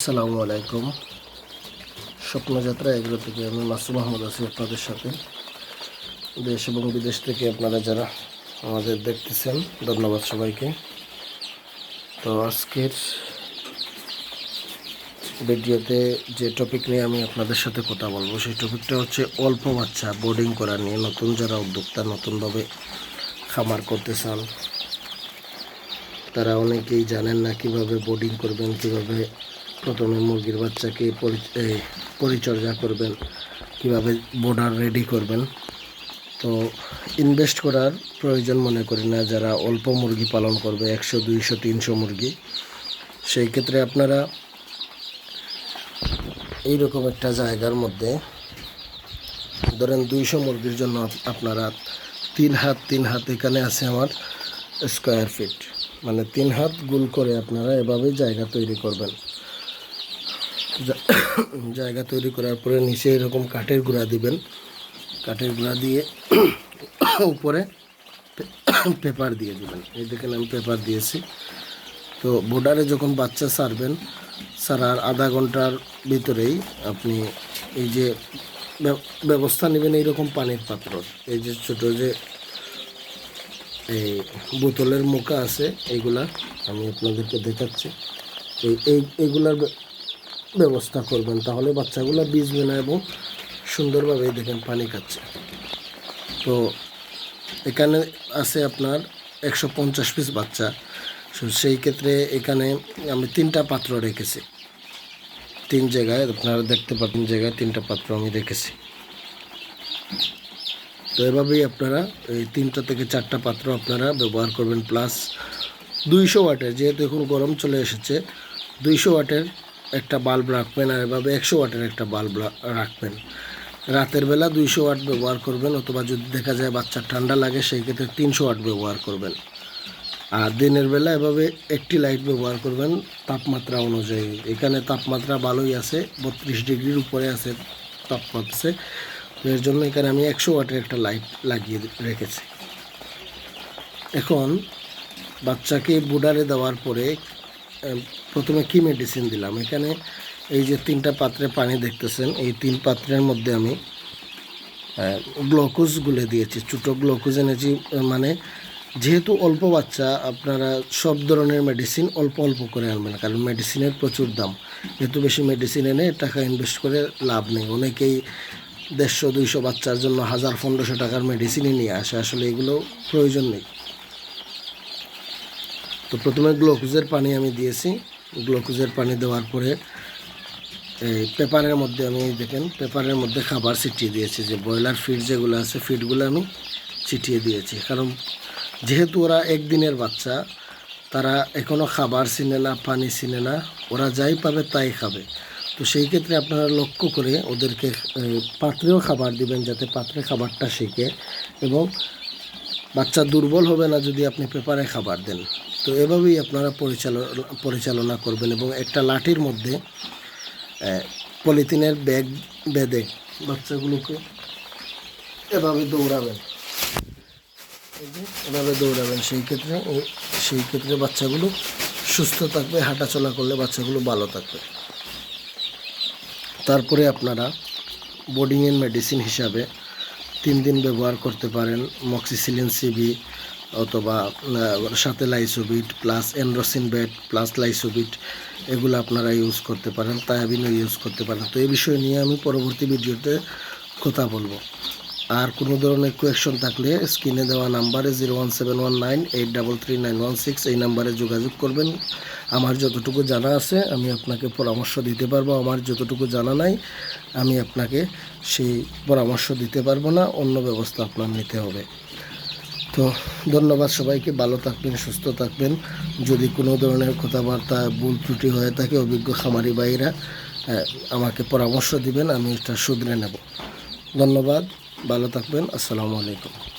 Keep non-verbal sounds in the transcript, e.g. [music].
আসসালামু আলাইকুম। স্বপ্নযাত্রা এগুলো থেকে আমি মাসুম আহমদ আছি আপনাদের সাথে। দেশ এবং বিদেশ থেকে আপনারা যারা আমাদের দেখতেছেন, ধন্যবাদ সবাইকে। তো আজকের ভিডিওতে যে টপিক নিয়ে আমি আপনাদের সাথে কথা বলব, সেই টপিকটা হচ্ছে অল্প বাচ্চা বোর্ডিং করা নিয়ে। নতুন যারা উদ্যোক্তা, নতুনভাবে খামার করতে চান, তারা অনেকেই জানেন না কীভাবে বোর্ডিং করবেন, কীভাবে প্রথমে মুরগির বাচ্চাকে পরিচর্যা করবেন, কীভাবে বোর্ডার রেডি করবেন। তো ইনভেস্ট করার প্রয়োজন মনে করি না, যারা অল্প মুরগি পালন করবে, একশো, দুইশো, তিনশো মুরগি, সেই ক্ষেত্রে আপনারা এইরকম একটা জায়গার মধ্যে ধরেন দুইশো মুরগির জন্য আপনারা তিন হাত তিন হাত এখানে আছে আমার স্কোয়ার ফিট মানে তিন হাত গুল করে আপনারা এভাবে জায়গা তৈরি করবেন। [coughs] জায়গা তৈরি করার পরে নিচে এরকম কাঠের গুঁড়া দিবেন। কাঠের গুঁড়া দিয়ে [coughs] উপরে [coughs] পেপার দিয়ে দেবেন। এই দেখেন আমি পেপার দিয়েছি। তো বোর্ডারে যখন বাচ্চা সারবেন, সারার আধা ঘণ্টার ভিতরেই আপনি এই যে ব্য- ব্যবস্থা নেবেন এইরকম পানির পাত্র। এই যে ছোট যে এই বোতলের মুখা আছে, এইগুলা আমি আপনাদেরকে দেখাচ্ছি। এই এই এইগুলার ব্যবস্থা করবেন, তাহলে বাচ্চাগুলো ভিজবে না এবং সুন্দরভাবে দেখেন পানি খাচ্ছে। তো এখানে আছে আপনার একশো পঞ্চাশ পিস বাচ্চা। সেই ক্ষেত্রে এখানে আমি তিনটা পাত্র রেখেছি। তিন জায়গায় আপনারা দেখতে পাবেন জায়গায় তিনটা পাত্র আমি রেখেছি। তো এভাবেই আপনারা এই তিনটা থেকে চারটা পাত্র আপনারা ব্যবহার করবেন, প্লাস দুইশো ওয়াটের, যেহেতু এখন গরম চলে এসেছে, দুইশো ওয়াটের একটা বাল্ব রাখবেন আর এভাবে একশো ওয়াটের একটা বাল্ব রাখবেন। রাতের বেলা দুইশো ওয়াট ব্যবহার করবেন অথবা যদি দেখা যায় বাচ্চার ঠান্ডা লাগে, সেই ক্ষেত্রে তিনশো ওয়াট ব্যবহার করবেন। আর দিনের বেলা এভাবে একটি লাইট ব্যবহার করবেন তাপমাত্রা অনুযায়ী। এখানে তাপমাত্রা ভালোই আছে, বত্রিশ ডিগ্রির উপরে আছে তাপমাত্রা এর জন্য এখানে আমি একশো ওয়াটের একটা লাইট লাগিয়ে রেখেছি। এখন বাচ্চাকে বুডারে দেওয়ার পরে প্রথমে কি মেডিসিন দিলাম? এখানে এই যে তিনটা পাত্রে পানি দেখতেছেন, এই তিন পাত্রের মধ্যে আমি গ্লুকোজ গুলে দিয়েছি, ছোটো গ্লুকোজ এনেছি মানে যেহেতু অল্প বাচ্চা, আপনারা সব ধরনের মেডিসিন অল্প অল্প করে আনবেন, কারণ মেডিসিনের প্রচুর দাম। যেহেতু বেশি মেডিসিন এনে টাকা ইনভেস্ট করে লাভ নেই। অনেকেই দেড়শো, দুইশো বাচ্চার জন্য হাজার, পনেরোশো টাকার মেডিসিনই নিয়ে আসে, আসলে এগুলো প্রয়োজন নেই। তো প্রথমে গ্লুকোজের পানি আমি দিয়েছি। গ্লুকোজের পানি দেওয়ার পরে এই পেপারের মধ্যে আমি দেখেন, পেপারের মধ্যে খাবার ছিটিয়ে দিয়েছি। যে ব্রয়লার ফিড যেগুলো আছে, ফিডগুলো আমি ছিটিয়ে দিয়েছি। কারণ যেহেতু ওরা একদিনের বাচ্চা, তারা এখনও খাবার চিনে না, পানি চিনে না, ওরা যাই পাবে তাই খাবে। তো সেই ক্ষেত্রে আপনারা লক্ষ্য করে ওদেরকে পাত্রেও খাবার দিবেন যাতে পাত্রে খাবারটা শিখে এবং বাচ্চা দুর্বল হবে না যদি আপনি পেপারে খাবার দেন। তো এভাবেই আপনারা পরিচালনা পরিচালনা করবেন এবং একটা লাঠির মধ্যে পলিথিনের ব্যাগ বেঁধে বাচ্চাগুলোকে এভাবে দৌড়াবেন। এভাবে দৌড়াবেন, সেই ক্ষেত্রে সেই ক্ষেত্রে বাচ্চাগুলো সুস্থ থাকবে, হাঁটাচলা করলে বাচ্চাগুলো ভালো থাকবে। তারপরে আপনারা বোর্ডিংয়ের মেডিসিন হিসাবে তিন দিন ব্যবহার করতে পারেন মক্সিসিলিন সিবি অথবা সাথে লাইসোবিট প্লাস এনরোসিন বেড প্লাস লাইসোবিট, এগুলো আপনারা ইউজ করতে পারেন, তায়াবিনও ইউজ করতে পারেন। তো এই বিষয় নিয়ে আমি পরবর্তী ভিডিওতে কথা বলব। আর কোনো ধরনের কোয়েকশন থাকলে স্ক্রিনে দেওয়া নাম্বারে zero one seven one nine eight double three nine one six এই নাম্বারে যোগাযোগ করবেন। আমার যতটুকু জানা আছে, আমি আপনাকে পরামর্শ দিতে পারব। আমার যতটুকু জানা নাই, আমি আপনাকে সেই পরামর্শ দিতে পারব না। অন্য ব্যবস্থা আপনার নিতে হবে। তো ধন্যবাদ সবাইকে, ভালো থাকবেন, সুস্থ থাকবেন। যদি কোনো ধরনের কথাবার্তা, ভুল ত্রুটি হয়ে থাকে, অভিজ্ঞ খামারি ভাইরা আমাকে পরামর্শ দিবেন, আমি এটা শুধরে নেব। ধন্যবাদ, ভালো থাকবেন, আসসালামু আলাইকুম।